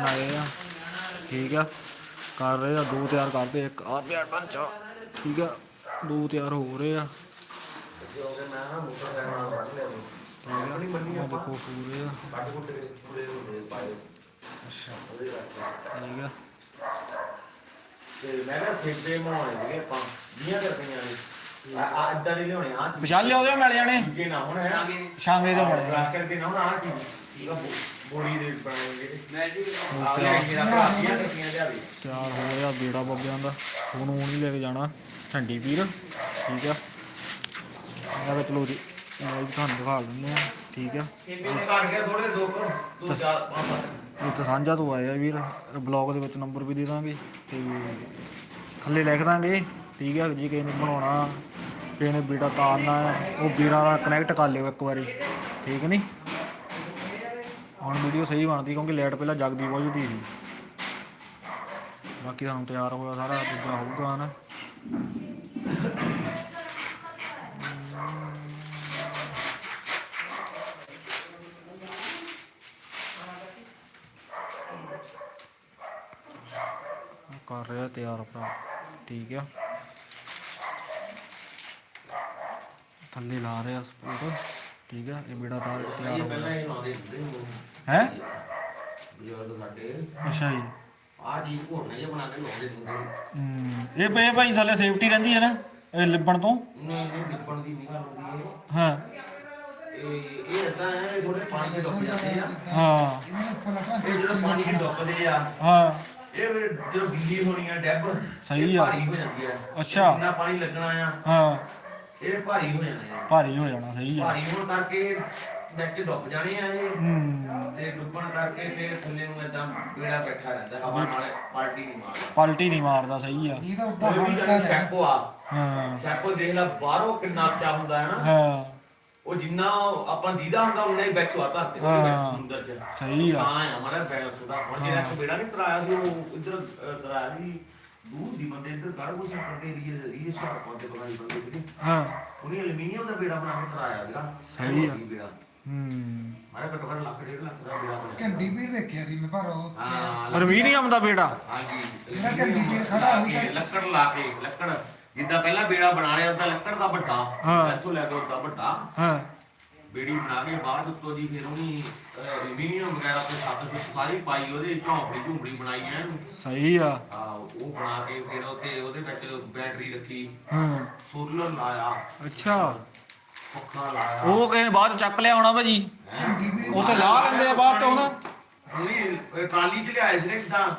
ਆਏ ਆ ਠੀਕ ਆ ਕਰ ਰਹੇ ਆ ਦੋ ਤਿਆਰ ਕਰਦੇ ਇੱਕ ਆ ਪਿਆ ਪੰਚਾ ਠੀਕ ਆ ਦੋ ਤਿਆਰ ਹੋ ਰਹੇ ਆ ਠੀਕ ਆ ਆਹ ਦੇਖੋ ਪੂਰੇ ਆ ਠੀਕ ਆ ਤੇ ਮੈਂ ਨਾ ਸਿੱਧੇ ਬਣਾਉਣੇ ਸੀਗੇ ਆਪਾਂ 20 ਰੁਪਈਆਂ ਦੇ ਆ ਆ ਇਦਾਂ ਦੇ ਲਿਆਉਣੇ ਆ ਵਿਸ਼ਾਲ ਲਿਆਓ ਦੇ ਮਿਲ ਜਾਣੇ ਜੇ ਨਾ ਹੁਣ ਹੈ ਸ਼ਾਂਗੇ ਦੇ ਬਣੇ ਰੱਖ ਕਰਕੇ ਨਾ ਹੁਣ ਆ ਚੀਜ਼ ਠੀਕ ਆ ਬੋ- ਬੋੜੀ ਦੇ ਬਣਾਉਣਗੇ ਮੈਜਿਕ ਆ ਲੈ ਮੇਰਾ ਭਰਾ 20 ਰੁਪਈਆਂ ਲਿਆ ਦੇ ਤਿਆਰ ਹੋ ਬੇੜਾ ਬੱਬਿਆਂ ਦਾ। ਹੁਣ ਹੁਣ ਹੀ ਲੈ ਕੇ ਜਾਣਾ ਝੰਡੀ ਵੀਰ ਠੀਕ ਆ। ਇਹਨਾਂ ਵਿੱਚ ਲੋ ਜੀ ਮੈਂ ਵੀ ਤੁਹਾਨੂੰ ਦਿਖਾ ਦਿੰਦੇ ਆ ਠੀਕ ਆ। ਸੇਬੇ ਦੇ ਕੱਟ ਕੇ ਥੋੜੇ ਦੋ ਕੁ, ਦੋ ਚਾਰ ਪੰਜ ਇਹ ਤਾਂ ਸਾਂਝਾ ਤੋਂ ਆਇਆ ਵੀਰ ਬਲੌਗ ਦੇ ਵਿੱਚ ਨੰਬਰ ਵੀ ਦੇ ਦਾਂਗੇ ਤੇ ਥੱਲੇ ਲਿਖ ਦਾਂਗੇ। ਠੀਕ ਹੈ ਜੀ ਕਿਸੇ ਨੇ ਬਣਾਉਣਾ ਕਿਸੇ ਨੇ ਬੇੜਾ ਤਾਰਨਾ ਹੈ, ਉਹ ਵੀਰਾਂ ਨਾਲ ਕਨੈਕਟ ਕਰ ਲਿਓ ਇੱਕ ਵਾਰੀ। ਠੀਕ ਨਹੀਂ ਹੁਣ ਵੀਡੀਓ ਸਹੀ ਬਣਦੀ ਕਿਉਂਕਿ ਲਾਈਟ ਪਹਿਲਾਂ ਜਗਦੀ ਬੁਝਦੀ ਸੀ। ਬਾਕੀ ਤਾਂ ਹੁਣ ਤਿਆਰ ਹੋਇਆ ਸਾਰਾ, ਦੂਜਾ ਹੋਊਗਾ ਨਾ ਕਰ ਰਿਹਾ ਤਿਆਰ ਭਰਾ, ਠੀਕ ਆ। ਥੱਲੇ ਲਾ ਰਿਹਾ ਸਪੋਰਟ, ਠੀਕ ਆ, ਇਹ ਬੇੜਾ ਤਿਆਰ ਹੋ ਪਹਿਲਾਂ ਹੀ? ਬਜ਼ੁਰਗ ਸਾਡੇ। ਅੱਛਾ ਜੀ। ਆ ਚੀਜ਼ ਘੋੜਨੇ ਜਿਹਾ ਬਣਾ ਕੇ ਲਾਉਂਦੇ ਹੁੰਦੇ ਹਮ, ਇਹ ਪਏ ਭਾਈ ਥੱਲੇ ਸੇਫਟੀ ਰਹਿੰਦੀ ਹੈ ਨਾ ਇਹ ਲਿਬਣ ਤੋਂ? ਨਹੀਂ ਨਹੀਂ ਡਿੱਪਣ ਦੀ ਨਹੀਂ ਗੱਲ ਹੁੰਦੀ ਇਹ। ਹਾਂ। ਇਹ ਇਹ ਇਦਾਂ ਹੈ ਇਹ ਥੋੜੇ ਪਾਣੀ ਦੇ ਡੁੱਬ ਜਾਂਦੇ ਆ। ਹਾਂ। ਇਹ ਜਦੋਂ ਪਾਣੀ ਦੇ ਡੁੱਬਦੇ ਆ ਹਾਂ। ਇਹ ਫਿਰ ਜਦੋਂ ਗਿੱਲੀ ਹੋਣੀ ਆ ਡੈਬ ਸਹੀ ਆ। ਭਾਰੀ ਹੋ ਜਾਂਦੀ ਆ। ਅੱਛਾ। ਜਿੰਨਾ ਪਾਣੀ ਲੱਗਣਾ ਆ ਹਾਂ। ਇਹ ਭਾਰੀ ਹੋ ਜਾਣਾ ਆ। ਭਾਰੀ ਹੋ ਜਾਣਾ ਸਹੀ ਆ। ਭਾਰੀ ਹੋਣ ਕਰਕੇ ਵਿੱਚ ਡੁੱਬ ਜਾਣੇ ਆ ਇਹ। ਤੇ ਡੁੱਬਣ ਕਰਕੇ ਫਿਰ ਥੱਲੇ ਨੂੰ ਇਦਾਂ ਬੇੜਾ ਬੈਠਾ ਰਹਿੰਦਾ ਹਵਾ ਨਾਲ ਪਾਲਟੀ ਨਹੀਂ ਮਾਰਦਾ। ਪਲਟੀ ਨਹੀਂ ਮਾਰਦਾ ਸਹੀ ਆ। ਇਹ ਤਾਂ ਉਦਾਂ ਕੋਈ ਵੀ ਜਿਹੜਾ ਸੈਪੋ ਆ। ਹਾਂ। ਸੈਪੋ ਦੇਖ ਲੈ ਬਾਹਰੋਂ ਕਿੰਨਾ ਉੱਚਾ ਹੁੰਦਾ ਹੈ ਨਾ। ਹਾਂ। ਉਹ ਜਿੰਨਾ ਆਪਾਂ ਦੀਦਾ ਹੁੰਦਾ ਉਹਨੇ ਹੀ ਵਿੱਚ ਆ ਧਰਤੇ ਹਾਂ। ਸਮੁੰਦਰ ਚ। ਸਹੀ ਆ। ਹਾਂ ਹਮਾਰਾ ਬੈਲੈਂਸ ਦਾ। ਹੁਣ ਜਿਹੜਾ ਇੱਕ ਬੇੜਾ ਨਹੀਂ ਤਰਾਇਆ ਸੀ ਉਹ ਇੱਧਰ ਤਰਾਇਆ ਸੀ। ਦੂਰ ਦੀ ਬੰਦੇ ਇੱਧਰ ਗੜ ਕੋ ਸੈਂਟਰ ਤੇ ਰੀਏ ਇਹ ਸ਼ਾਪ ਪਾਉਂਦੇ ਪਤਾ ਨਹੀਂ ਬੰਦੇ ਹਾਂ। ਉਹਨੇ ਐਲੂਮੀਨੀਅਮ ਦਾ ਬੇੜਾ ਬਣਾ ਕੇ ਤਰਾਇਆ ਸੀਗਾ। ਸਹੀ ਆ। ਬੇੜਾ ਹੂੰ। ਮਾਰਾ ਘੱਟੋ ਘੱਟ ਲੱਖ ਡੇਢ ਲੱਖ ਦਾ ਬੇੜਾ ਬਣਿਆ। ਘੰਟੀ ਵੀ ਦੇਖਿਆ ਸੀ ਮੈਂ ਪਰ ਉਹ ਹਾਂ ਅਲਮੀਨੀਅਮ ਦਾ ਬੇੜਾ? ਹਾਂਜੀ। ਜਿਹੜਾ ਝੰਡੀ ਤੇ ਖੜਾ ਹੋਊ ਕੇ ਲੱਕੜ ਲਾ ਕੇ ਲੱਕੜ। ਜਿੱਦਾਂ ਪਹਿਲਾਂ ਬੇੜਾ ਬਣਾ ਲਿਆ ਉਹਦਾ ਲੱਕੜ ਦਾ ਵੱਡਾ। ਹਾਂ। ਇੱਥੋਂ ਲੈ ਕੇ ਉਹਦਾ ਵੱਡਾ। ਹਾਂ। ਬੇੜੀ ਬਣਾ ਕੇ ਬਾਅਦ ਉੱਤੋਂ ਜੀ ਫਿਰ ਉਹਨੀ ਐਲੂਮੀਨੀਅਮ ਵਗੈਰਾ ਤੇ ਸੱਤ ਸੁੱਤ ਸਾਰੀ ਪਾਈ ਉਹਦੇ ਝੌਂਪੜੀ ਝੁੰਬੜੀ ਬਣਾਈ ਐ। ਸਹੀ ਆ। ਉਹ ਬਣਾ ਕੇ ਫਿਰ ਉੱਤੇ ਉਹਦੇ ਵਿੱਚ ਬੈਟਰੀ ਰੱਖੀ। ਹਾਂ। ਸੋਲਰ ਲਾਇਆ। ਅੱਛਾ। ਲਾਇਆ। ਉਹ ਨੇ ਬਾਅਦ ਚ ਚੱਕ ਲਿਆ ਹੋਣਾ ਭਾਜੀ। ਉਹ ਤੇ ਲਾ ਲੈਂਦੇ ਆ ਬਾਅਦ ਚ ਹੁਣ। ਉਹਦੀ ਟਾਲੀ ਚ ਲਿਆਏ ਸੀ ਕਿਦਾਂ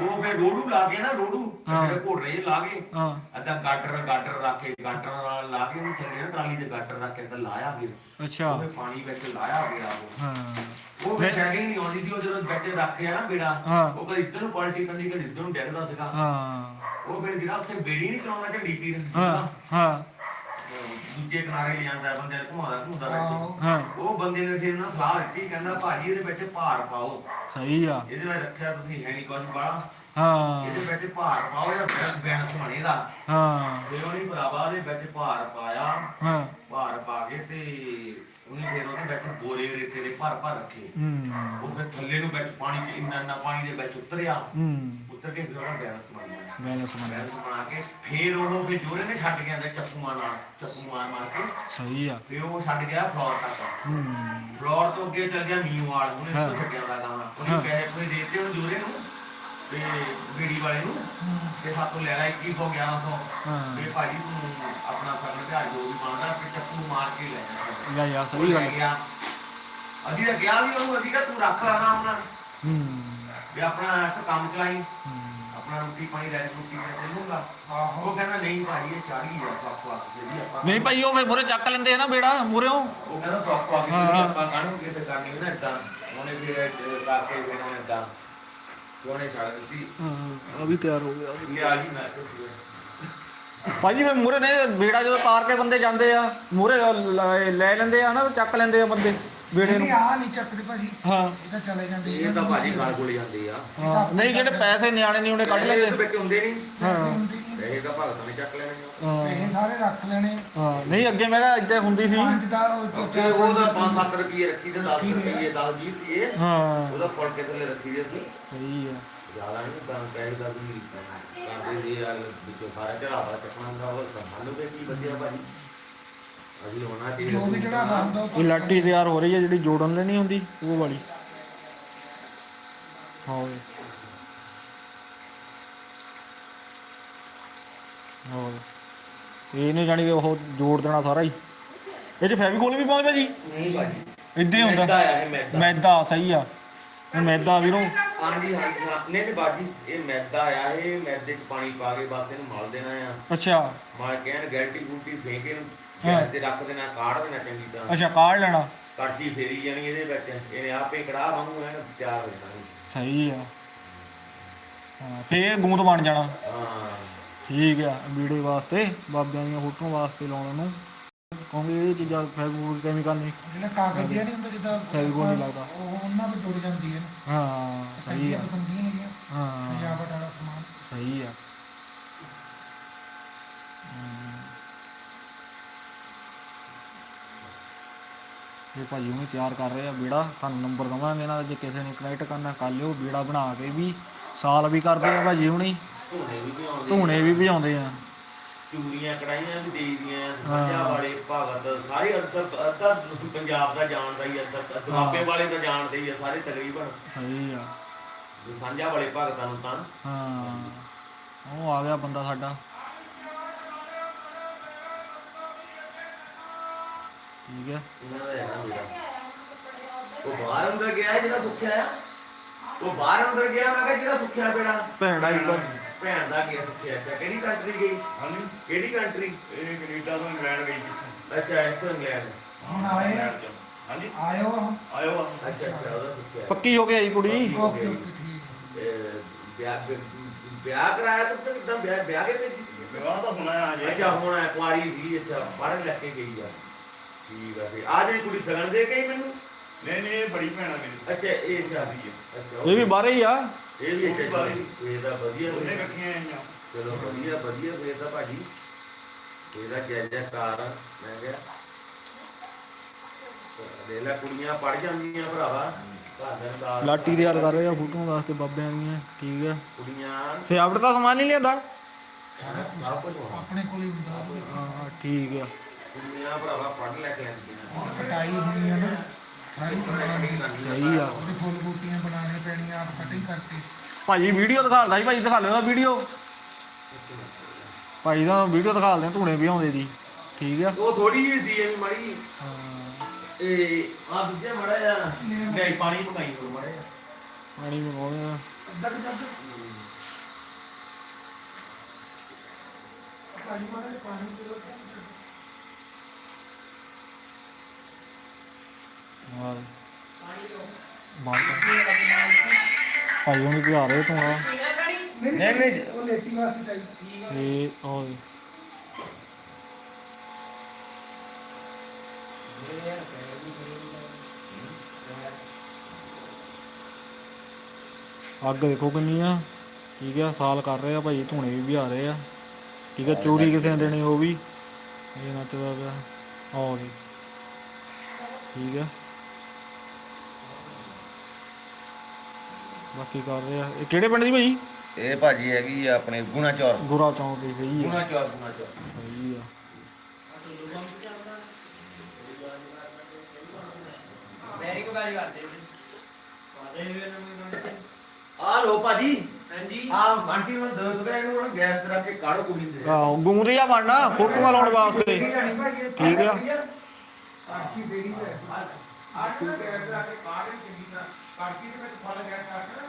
ਉਹ ਫਿਰ ਰੋੜੂ ਲਾ ਕੇ ਨਾ ਰੋੜੂ। ਜਿਹੜੇ ਘੋੜ ਲਾ ਕੇ ਹਾਂ। ਅੱਧਾ ਗਾਡਰ ਗਾਡਰ ਰੱਖ ਕੇ ਗਾਡਰ ਨਾਲ ਲਾ ਕੇ ਉਹਨੂੰ ਥੱਲੇ ਨਾ ਟਰਾਲੀ ਦੇ ਗਾਡਰ ਰੱਖ ਕੇ ਤੇ ਲਾਇਆ ਫਿਰ। ਅੱਛਾ। ਉਹ ਪਾਣੀ ਵਿੱਚ ਲਾਇਆ ਗਿਆ ਉਹ। ਹਾਂ। ਉਹ ਫਿਰ ਚੈਕਿੰਗ ਨਹੀਂ ਆਉਂਦੀ ਸੀ ਉਹ ਜਦੋਂ ਵਿੱਚ ਰੱਖਿਆ ਨਾ ਬੇੜਾ। ਉਹ ਕਦੇ ਇੱਧਰ ਨੂੰ ਪਲਟੀ ਕੰਦੀ ਕਦੇ ਇੱਧਰ ਨੂੰ ਡਿੱਗਦਾ ਸੀਗਾ। ਹਾਂ। ਉਹ ਫਿਰ ਜਿਹੜਾ ਉੱਥੇ ਬੇੜੀ ਨਹੀਂ ਚਲਾਉਂਦਾ ਝੰਡੀ ਪੀਰ ਹਾਂ ਹਾਂ। ਦੂਜੇ ਕਿਨਾਰੇ ਲੈ ਜਾਂਦਾ ਬੰਦੇ ਨੂੰ ਘੁਮਾਉਂਦਾ ਘੁਮਾਉਂਦਾ ਵਿੱਚ ਹਾਂ। ਉਹ ਬੰਦੇ ਨੇ ਫਿਰ ਨਾ ਸਲਾਹ ਦਿੱਤੀ ਕਹਿੰਦਾ ਭਾਜੀ ਇਹਦੇ ਵਿੱਚ ਭਾਰ ਪਾਓ। ਸਹੀ ਆ। ਇਹਦੇ ਵਿੱਚ ਰੱਖਿਆ ਤੁਸੀਂ ਹੈ ਨਹੀਂ ਕੁਝ ਬਾਲਾ ਹਾਂ। ਇਹਦੇ ਵਿੱਚ ਭਾਰ ਪਾਓ ਜਾਂ ਬੈਂਸ ਬਣੇ ਦਾ। ਹਾਂ। ਫਿਰ ਉਹਨੇ ਭਰਾਵਾ ਦੇ ਵਿੱਚ ਭਾਰ ਪਾਇਆ। ਹਾਂ। ਭਾਰ ਪਾ ਕੇ ਤੇ ਉਹਨੇ ਫਿਰ ਉਹਦੇ ਵਿੱਚ ਬੋਰੇ ਰੇਤੇ ਦੇ ਭਰ ਭਰ ਰੱਖੇ। ਹੂੰ। ਉਹ ਫਿਰ ਥੱਲੇ ਨੂੰ ਵਿੱਚ ਪਾਣੀ ਚ ਇੰਨਾ ਇੰਨਾ ਪਾਣੀ ਦੇ ਵਿੱਚ ਉਤਰਿਆ। ਹੂੰ। ਉਤਰ ਕੇ ਫਿਰ ਉਹਦਾ ਬੈਲੈਂਸ ਬਣ ਗਿਆ ਬੈਲੈਂਸ ਬਣ ਗਿਆ ਬੈਲੈਂਸ ਬਣਾ ਕੇ ਫਿਰ ਉਹ ਫਿਰ ਜੋਰੇ ਨੇ ਛੱਡ ਗਿਆ ਤੇ ਚੱਕੂਆਂ ਨਾਲ ਚੱਕੂ ਮਾਰ ਮਾਰ ਕੇ। ਸਹੀ ਆ। ਫਿਰ ਉਹ ਛੱਡ ਗਿਆ ਫਲੋਰ ਤੱਕ। ਹੂੰ। ਫਲੋਰ ਤੋਂ ਅੱਗੇ ਚੱਲ ਗਿਆ ਮੀਂਵਾਲ ਉਹਨੇ ਹਾਂ। ਉੱਥੋਂ ਛੱਡਿਆ ਦਾ ਗਾਣਾ। ਉਹਨੇ ਪੈਸੇ ਕੋਈ ਦੇਤੇ ਉਹ ਜੋਰੇ ਨੂੰ ਤੇ ਬੀੜੀ ਵਾਲੇ ਨੂੰ। ਤੇ ਸਾਤੋਂ ਲੈ ਲਿਆ 2100 1100 ਹਾਂ। ਤੇ ਭਾਜੀ ਤੂੰ ਆਪਣਾ ਸਗਨ ਤੇ ਜੋ ਵੀ ਬਣਦਾ ਕਿ ਚੱਕੂ ਮਾਰ ਕੇ ਲੈ ਜਾ। ਲੈ ਉਹ ਸਹੀ ਗੱਲ ਗਿਆ। ਅਸੀਂ ਤਾਂ ਕਿਹਾ ਵੀ ਉਹਨੂੰ ਅਸੀਂ ਕਿਹਾ ਤੂੰ ਰੱਖ ਲੈ ਆਰਾਮ ਨਾਲ। ਹੂੰ। ਵੀ ਆਪਣਾ ਇੱਥੇ ਕੰਮ ਚਲਾਈ। ਆਪਣਾ ਰੋਟੀ ਪਾਣੀ ਰਹਿ ਰੋਟੀ ਮੈਂ ਦੇ ਲੂੰਗਾ ਆਹੋ। ਉਹ ਕਹਿੰਦਾ ਨਹੀਂ ਭਾਜੀ ਇਹ 40 ਆ ਸੌਖ ਵਾਕ ਜੀ ਆਪਾਂ ਨਹੀਂ ਭਾਈ ਉਹ ਫੇ ਮੂਰੇ ਚੱਕ ਲੈਂਦੇ ਆ ਨਾ ਬੇੜਾ ਮੂਰਿਓ ਉਹ ਕਹਿੰਦਾ ਸੌਫਟ ਕਾਫੀ ਹਾਂ, ਜਿਹੜੀ। ਆਪਾਂ ਕਾਹਨੂੰ ਕਿਤੇ ਕਰਨੀ ਨਾ ਇਦਾਂ ਉਹਨੇ ਫਿਰ ਕਰਕੇ ਫਿਰ ਉਹਨੇ ਇਦਾਂ ਉਹਨੇ ਛੱਡ ਦਿੱਤੀ। ਹਾਂ ਵੀ ਤਿਆਰ ਹੋ ਗਿਆ ਕਿ ਆ ਜੀ ਮੈਂ ਕਿਹਾ ਭਾਜੀ ਫੇ ਮੂਰੇ ਨੇ ਬੇੜਾ ਜਦੋਂ ਤਾਰ ਕੇ ਬੰਦੇ ਜਾਂਦੇ ਆ ਮੂਰੇ ਲੈ ਲੈਂਦੇ ਆ ਨਾ ਚੱਕ ਲੈਂਦੇ ਆ ਬੰਦੇ। ਬੇੜੇ ਨੂੰ। ਆ ਨਹੀਂ ਚੱਕਦੇ ਭਾਜੀ। ਹਾਂ। ਇਹ ਤਾਂ ਚਲੇ ਜਾਂਦੇ ਇਹ ਤਾਂ ਭਾਜੀ ਗਾਲ ਕੋਲੇ ਜਾਂਦੇ ਆ। ਹਾਂ। ਨਹੀਂ ਜਿਹੜੇ ਪੈਸੇ ਨਿਆਣੇ ਨਹੀਂ ਉਹਨੇ ਕੱਢ ਇਹ ਲੈਂਦੇ। ਤਾਂ ਵਿੱਚ ਹੁੰਦੇ ਨਹੀਂ। ਨਹੀਂ। ਪੈਸੇ ਤਾਂ ਭਗਤ ਨੇ ਚੱਕ ਲੈਣੇ ਹਾਂ। ਪੈਸੇ ਸਾਰੇ ਰੱਖ ਲੈਣੇ। ਹਾਂ। ਨਹੀਂ ਅੱਗੇ ਮੈਂ ਕਿਹਾ ਇੱਦਾਂ ਹੁੰਦੀ ਸੀ। ਪੰਜ ਦਾ ਉਹ ਉਹਦਾ 5-7 ਰੁਪਏ ਰੱਖੀ ਤੇ 10 ਰੁਪਏ 10-20 ਰੁਪਏ ਹਾਂ। ਉਹਦਾ ਫੜ ਕੇ ਥੱਲੇ ਰੱਖੀ ਦੇ ਸੀ। ਸਹੀ ਆ। ਜ਼ਿਆਦਾ ਨਹੀਂ ਤਾਂ ਪੈਸੇ ਦਾ ਵੀ ਕਰਦੇ ਜੀ ਯਾਰ ਵਿੱਚੋਂ ਸਾਰਾ ਚੜਾਵਾ ਚੱਕਣਾ ਦਾ ਉਹ ਸੰਭਾਲੂ ਕੇ ਕੀ ਵਧੀਆ ਭਾਜੀ। ਅਸੀਂ ਹੋਣਾ ਚਾਹੀਦਾ ਜੋ ਵੀ ਜਿਹੜਾ ਹੁੰਦਾ ਉਹ ਇਹ ਲਾਟੀ ਤਿਆਰ ਹੋ ਰਹੀ ਹੈ ਜਿਹੜੀ ਜੋੜਨ ਲਈ ਨਹੀਂ ਹੁੰਦੀ ਉਹ ਵਾਲੀ। ਹਾਂ ਓਏ। ਹਾਂ ਓਏ। ਇਹਨੇ ਜਾਣੀ ਕਿ ਉਹ ਜੋੜ ਦੇਣਾ ਸਾਰਾ ਹੀ। ਇਹ ਚ ਫੈਵੀਕੋਲ ਵੀ ਪਾਉਂਦੇ ਭਾਜੀ ਨਹੀਂ ਭਾਜੀ। ਇਦਾਂ ਹੀ ਮੈਦਾ ਸਹੀ ਆ। ਇਹ ਮੈਦਾ ਵੀਰੋ। ਹਾਂਜੀ ਹਾਂਜੀ ਹਾਂ। ਨਹੀਂ ਨਹੀਂ ਬਾਜੀ ਇਹ ਮੈਦਾ ਆ ਇਹ ਮੈਦੇ 'ਚ ਪਾਣੀ ਪਾ ਕੇ ਬਸ ਇਹਨੂੰ ਮਲ ਦੇਣਾ ਆ। ਅੱਛਾ। ਮਲ ਕੇ ਗੈਲਟੀ ਗੁਲਟੀ ਫੇਂਕ ਇਹਨੂੰ। ਹਾਂ। ਤੇ ਰੱਖ ਦੇਣਾ ਕਾੜ ਦੇਣਾ ਚੰਗੀ ਤਰ੍ਹਾਂ। ਅੱਛਾ ਕਾੜ ਲੈਣਾ। ਕੜਛੀ ਫੇਰੀ ਜਾਣੀ ਇਹਦੇ ਵਿੱਚ ਇਹਨੇ ਆਪੇ ਕੜਾਹ ਵਾਂਗੂ ਇਹਨੂੰ ਤਿਆਰ ਹੋ ਜਾਣਾ। ਸਹੀ ਆ। ਹਾਂ ਫੇਰ ਗੂੰਦ ਬਣ ਜਾਣਾ। ਹਾਂ। ਠੀਕ ਆ ਵੀਡੀਓ ਵਾਸਤੇ ਬਾਬਿਆਂ ਦੀਆਂ ਫੋਟੋਆਂ ਵਾਸਤੇ ਲਾਉਣ ਨੂੰ। ਕਿਉਂਕਿ ਇਹ ਚੀਜ਼ਾਂ ਫੈਬਰਿਕ ਕੈਮੀਕਲ ਨਹੀਂ ਜਿਹੜਾ ਕਾਗਜ਼ ਜਿਹਾ ਨਹੀਂ ਹੁੰਦਾ ਜਿੱਦਾਂ ਫੈਵੀਕੋਲ ਨਹੀਂ ਲੱਗਦਾ। ਉਹ ਉਹਨਾਂ ਤੋਂ ਜੁੜ ਜਾਂਦੀ ਹੈ। ਹਾਂ ਸਹੀ ਆ। ਹੈਗੀਆਂ ਹਾਂ। ਸਜਾਵਟ ਵਾਲਾ ਸਮਾਨ। ਸਹੀ ਆ। ਇਹ ਭਾਜੀ ਉਹਨੇ ਤਿਆਰ ਕਰ ਰਹੇ ਆ ਬੀੜਾ ਤੁਹਾਨੂੰ ਨੰਬਰ ਦਵਾਂਗੇ ਇਹਨਾਂ ਦਾ ਜੇ ਕਿਸੇ ਨੇ ਕਨੈਕਟ ਕਰਨਾ ਕਰ ਲਿਓ ਬੀੜਾ ਬਣਾ ਕੇ ਵੀ ਸਾਲ ਵੀ ਕਰਦੇ ਆ ਭਾਜੀ ਹੁਣੀ। ਧੂਣੇ ਵੀ ਭਿਉਂਦੇ ਧੂਣੇ ਵੀ ਭਜਾਉਂਦੇ ਆ। ਚੂੜੀਆਂ ਕੜਾਈਆਂ ਵੀ ਦੇਈਦੀਆਂ ਪੰਜਾ ਵਾਲੇ ਭਗਤ ਸਾਰੇ ਅੱਧਾ ਅੱਧਾ ਪੰਜਾਬ ਦਾ ਜਾਣਦਾ ਹੀ ਅੱਧਾ ਦੁਆਬੇ ਵਾਲੇ ਤਾਂ ਜਾਣਦੇ ਹੀ ਆ ਸਾਰੇ ਤਕਰੀਬਨ। ਸਹੀ ਆ। ਵੀ ਸਾਂਝਾ ਵਾਲੇ ਭਗਤਾਂ ਨੂੰ ਤਾਂ। ਹਾਂ। ਉਹ ਆ ਗਿਆ ਬੰਦਾ ਸਾਡਾ। ਠੀਕ ਹੈ ਇਹਨਾਂ ਦਾ ਹੈਗਾ ਮੇਰਾ ਉਹ ਬਾਹਰ ਅੰਦਰ ਗਿਆ ਜਿਹੜਾ ਸੁੱਖਿਆ ਆ। ਉਹ ਬਾਹਰ ਅੰਦਰ ਗਿਆ ਮੈਂ ਕਿਹਾ ਜਿਹੜਾ ਸੁੱਖਿਆ ਬੇੜਾ ਭੈਣ ਆਈ ਪਰ ਭੈਣ ਦਾ ਗਿਆ ਸੁੱਖਿਆ? ਅੱਛਾ ਕਿਹੜੀ ਕੰਟਰੀ ਗਈ? ਹਾਂਜੀ। ਕਿਹੜੀ ਕੰਟਰੀ ਇਹ ਕੈਨੇਡਾ ਤੋਂ ਇੰਗਲੈਂਡ ਗਈ ਕਿੱਥੋਂ ਅੱਛਾ ਇੱਥੋਂ ਇੰਗਲੈਂਡ। ਹੁਣ ਆਏ ਤੋਂ। ਹਾਂਜੀ। ਆਇਓ ਆਇਓ ਆ। ਅੱਛਾ ਅੱਛਾ ਉਹਦਾ ਸੁੱਖਿਆ। ਪੱਕੀ ਹੋ ਕੇ ਆਈ ਕੁੜੀ? ਓਕੇ ਓਕੇ ਠੀਕ ਇਹ ਵਿਆਹ ਵਿਆਹ ਕਰਾਇਆ ਤਾਂ ਕਿਦਾਂ ਵਿਆਹ ਵਿਆਹ ਕੇ ਭੇਜੀ ਸੀ? ਵਿਆਹ ਤਾਂ ਹੋਣਾ ਆ ਜੇ ਅੱਛਾ ਹੁਣ ਐ ਕੁਆਰੀ ਸੀ ਅੱਛਾ ਪੜ੍ਹ ਲੈ ਕੇ ਗਈ ਆ। ਠੀਕ ਆ ਫੇ ਆ ਜਿਹੜੀ ਕੁੜੀ ਸਗਨ ਦੇ ਗਈ ਮੈਨੂੰ? ਨਹੀਂ ਨਹੀਂ ਇਹ ਬੜੀ ਭੈਣ ਆ ਮੇਰੀ। ਅੱਛਾ ਇਹ ਹੈ ਅੱਛਾ ਇਹ ਵੀ ਬਾਹਰੇ ਹੀ ਆ? ਇਹ ਵੀ ਅੱਛਾ ਜੀ ਇਹ ਤਾਂ ਵਧੀਆ ਉਹਨੇ ਹੋਇਆ। ਇਕੱਠੀਆਂ ਆਈਆਂ। ਚਲੋ ਵਧੀਆ ਵਧੀਆ। ਫੇਰ ਤਾਂ ਭਾਜੀ ਇਹਦਾ ਜੈ ਜੈਕਾਰ ਆ, ਮੈਂ ਕਿਹਾ। ਲੈ ਕੁੜੀਆਂ ਪੜ ਜਾਂਦੀਆਂ ਭਰਾਵਾ। ਘਰ ਦੇ ਨਾਲ ਲਾਟੀ ਤਿਆਰ ਕਰ ਰਹੇ ਆ ਫੋਟੋਆਂ ਵਾਸਤੇ ਬਾਬਿਆਂ ਦੀਆਂ ਠੀਕ ਹੈ ਕੁੜੀਆਂ। ਸਿਆਵਟ ਦਾ ਸਮਾਨ ਨਹੀਂ ਲਿਆਂਦਾ? ਸਭ ਕੁਝ ਆਪਣੇ ਕੋਲ ਹੀ ਹੁੰਦਾ। ਹਾਂ ਠੀਕ ਆ। ਕੁੜੀਆਂ ਭਰਾਵਾ ਲੈ ਕੇ ਕਟਾਈ ਹੋਣੀ ਹੈ ਨਾ ਸਾਰੀ ਸਮਾਨ ਦੀ। ਸਹੀ ਆ। ਉਹਦੇ ਫੁੱਲ ਬੂਟੀਆਂ ਬਣਾਉਣੀਆਂ ਪੈਣੀਆਂ ਆਪ ਕਟਿੰਗ ਕਰਕੇ। ਭਾਜੀ ਵੀਡੀਓ ਦਿਖਾਲਦਾ ਸੀ ਭਾਜੀ ਦਿਖਾ ਲਿਓ ਵੀਡੀਓ ਭਾਈ ਦਾ ਵੀਡੀਓ ਦਿਖਾ ਦਿੰਦੇ ਧੂਣੇ ਵੀ ਆਉਂਦੇ ਦੀ। ਠੀਕ ਆ? ਉਹ ਥੋੜੀ ਜਿਹੀ ਸੀ ਐਵੇਂ ਮਾੜੀ ਹਾਂ। ਇਹ ਆ ਦੂਜੇ ਮੜਾ ਆ ਨਹੀਂ ਪਾਣੀ ਪਕਾਈ ਹੋਰ ਮੜਾ ਆ ਪਾਣੀ ਮੰਗਾਉਂਦੇ ਆ। ਅੱਧਾ ਕਿ ਜੱਗ। ਪਾਣੀ ਮਾਰੇ ਪਾਣੀ ਪੀਓ ਹਾਂ ਭਾਈ ਹੁਣੀ ਪਿਆ ਰਹੇ ਧੂਣਾ ਨਹੀਂ ਨਹੀਂ ਉਹ ਲੇਟੀ ਵਾਸਤੇ ਚਾਹੀਦੀ। ਇਹ ਉਹ ਅੱਗ ਦੇਖੋ ਕਿੰਨੀ ਆ ਠੀਕ ਆ ਸਾਲ ਕਰ ਰਹੇ ਆ ਭਾਈ ਧੂਣੇ ਵੀ ਵਿਹਾ ਰਹੇ ਆ। ਠੀਕ ਆ ਚੋਰੀ ਕਿਸੇ ਨੇ ਦੇਣੀ ਉਹ ਵੀ। ਇਹ ਨੱਚਦਾ ਪਿਆ। ਆਹ ਜੀ ਠੀਕ ਆ। ਬਾਕੀ ਕਰ ਰਹੇ। ਆ ਇਹ ਕਿਹੜੇ ਪਿੰਡ ਦੀ ਭਾਈ? ਇਹ ਭਾਜੀ ਹੈਗੀ ਆ ਆਪਣੇ ਗੁਣਾ ਚੌਰ। ਗੋਰਾ ਚੌਂਕ ਦੀ ਸਹੀ ਆ ਗੁਣਾ ਚੌਰ ਗੁਣਾ ਚੌਰ। ਸਹੀ ਆ ਮੇਰੀ ਕੋ ਗੱਲ ਕਰਦੇ ਆ ਲੋ ਭਾਜੀ। ਹਾਂਜੀ। ਆ ਆਂਟੀ ਨੂੰ ਦੋ ਦੋ ਇਹਨੂੰ ਹੁਣ ਗੈਸ ਤੇ ਰੱਖ ਕੇ ਕਾੜੋ ਕੁੜੀ ਦੇ। ਆਹੋ ਗੂੰਦ ਜਿਹਾ ਬਣਨਾ ਫੋਟੋਆਂ ਲਾਉਣ ਵਾਸਤੇ। ਠੀਕ ਆ। ਕਾਚੀ ਬੇੜੀ ਤੇ ਆਂਟੀ ਨੂੰ ਗੈਸ ਤੇ ਰੱਖ ਕੇ ਕਾੜ ਵੀ ਚੰਗੀ ਤਰ੍ਹਾਂ। ਕਾੜਕੀ ਦੇ ਵਿੱਚ ਫਲ ਗੈਸ ਕਰਕੇ ਰੱਖ ਆਪਾਂ ਇਹਨੂੰ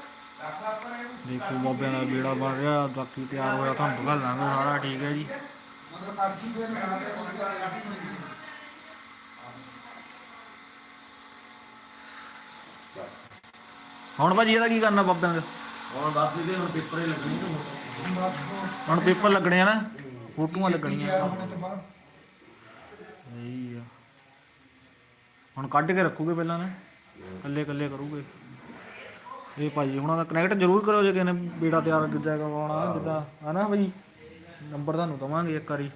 ਦੇਖੋ ਬਾਬਿਆਂ ਦਾ ਬੇੜਾ ਬਣ ਰਿਹਾ ਬਾਕੀ ਤਿਆਰ ਹੋਇਆ ਤੁਹਾਨੂੰ ਦਿਖਾ ਲਾਂਗੇ ਸਾਰਾ ਠੀਕ ਹੈ ਜੀ। ਮਤਲਬ ਕਾਚੀ ਫੇਰ ਨਾ ਤੇ ਉਹ ਕਾਟੀ ਮਿਲਦੀ ਹੁਣ ਭਾਜੀ ਇਹਦਾ ਕੀ ਕਰਨਾ ਬਾਬਿਆਂ ਦਾ? ਹੁਣ ਬਸ ਇਹਦੇ ਹੁਣ ਪੇਪਰੇ ਲੱਗਣੇ ਨੇ ਹੁਣ। ਬਸ ਉਹ ਹੁਣ ਪੇਪਰ ਲੱਗਣੇ ਆ ਨਾ? ਫੋਟੋਆਂ ਲੱਗਣੀਆਂ। ਸਹੀ ਆ। ਹੁਣ ਕੱਢ ਕੇ ਰੱਖੂਗੇ ਪਹਿਲਾਂ ਨਾ? ਕੱਲੇ ਕੱਲੇ ਕਰੂਗੇ? ਇਹ ਭਾਜੀ ਹੁਣਾਂ ਦਾ ਕਨੈਕਟ ਜ਼ਰੂਰ ਕਰੋ ਜੇ ਕਿਸੇ ਨੇ ਬੀੜਾ ਤਿਆਰ ਦੂਜਾ ਕਰਵਾਉਣਾ ਜਿੱਦਾਂ ਹਨਾ ਭਾਈ ਨੰਬਰ ਤੁਹਾਨੂੰ ਦਵਾਂਗੇ ਇੱਕ ਵਾਰੀ।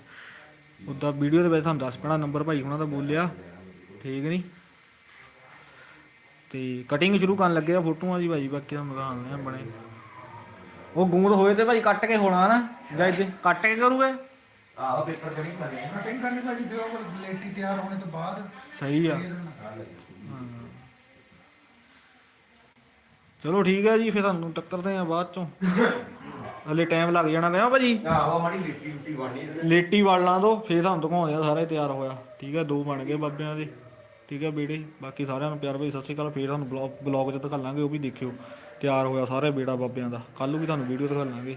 ਉੱਦਾਂ ਵੀਡੀਓ ਦੇ ਵਿੱਚ ਤੁਹਾਨੂੰ ਦੱਸ ਪੈਣਾ ਨੰਬਰ ਭਾਈ ਹੁਣਾਂ ਦਾ ਬੋਲਿਆ। ਠੀਕ ਨਹੀਂ ਤੇ ਕਟਿੰਗ ਸ਼ੁਰੂ ਕਰਨ ਲੱਗੇ ਆ ਫੋਟੋਆਂ ਦੀ ਭਾਜੀ ਬਾਕੀ ਤੁਹਾਨੂੰ ਦਿਖਾਉਂਦੇ ਆ ਬਣੇ ਉਹ ਗੂੰਦ ਹੋਏ ਤੇ ਭਾਈ ਕੱਟ ਕੇ ਹੋਣਾ ਨਾ ਜਾਂ ਇੱਦਾਂ ਕੱਟ ਕੇ ਕਰੂਗੇ? ਆਹ ਪੇਪਰ ਕਰੀ ਕਟਿੰਗ ਕਰਨੀ ਭਾਜੀ ਫਿਰ ਉਹ ਲੇਟੀ ਤਿਆਰ ਹੋਣੇ ਤੋਂ ਬਾਅਦ। ਸਹੀ ਆ। ਚਲੋ ਠੀਕ ਹੈ ਜੀ ਫਿਰ ਤੁਹਾਨੂੰ ਟੱਕਰਦੇ ਆ ਬਾਅਦ ਚੋਂ। ਹਲੇ ਟਾਈਮ ਲੱਗ ਜਾਣਾ ਕਿਉਂ ਭਾਜੀ। ਆਹੋ ਮਾੜੀ ਲਿੱਟੀ ਲੁੱਟੀ ਬਣਨੀ ਲੇਟੀ ਵਾਲਾਂ ਤੋਂ ਫੇਰ ਤੁਹਾਨੂੰ ਦਿਖਾਉਂਦੇ ਆ ਸਾਰੇ ਤਿਆਰ ਹੋਇਆ। ਠੀਕ ਹੈ ਦੋ ਬਣ ਗਏ ਬਾਬਿਆਂ ਦੇ। ਠੀਕ ਹੈ ਬੇੜੇ ਬਾਕੀ ਸਾਰਿਆਂ ਨੂੰ ਪਿਆਰ ਭਰੀ ਸਤਿ ਸ਼੍ਰੀ ਅਕਾਲ ਫੇਰ ਤੁਹਾਨੂੰ ਬਲੌਗ ਬਲੌਗ 'ਚ ਦਿਖਾਲਾਂਗੇ ਉਹ ਵੀ ਦੇਖਿਓ। ਤਿਆਰ ਹੋਇਆ ਸਾਰੇ ਬੇੜਾ ਬਾਬਿਆਂ ਦਾ। ਕੱਲ ਨੂੰ ਵੀ ਤੁਹਾਨੂੰ ਵੀਡੀਓ ਦਿਖਾਲਾਂਗੇ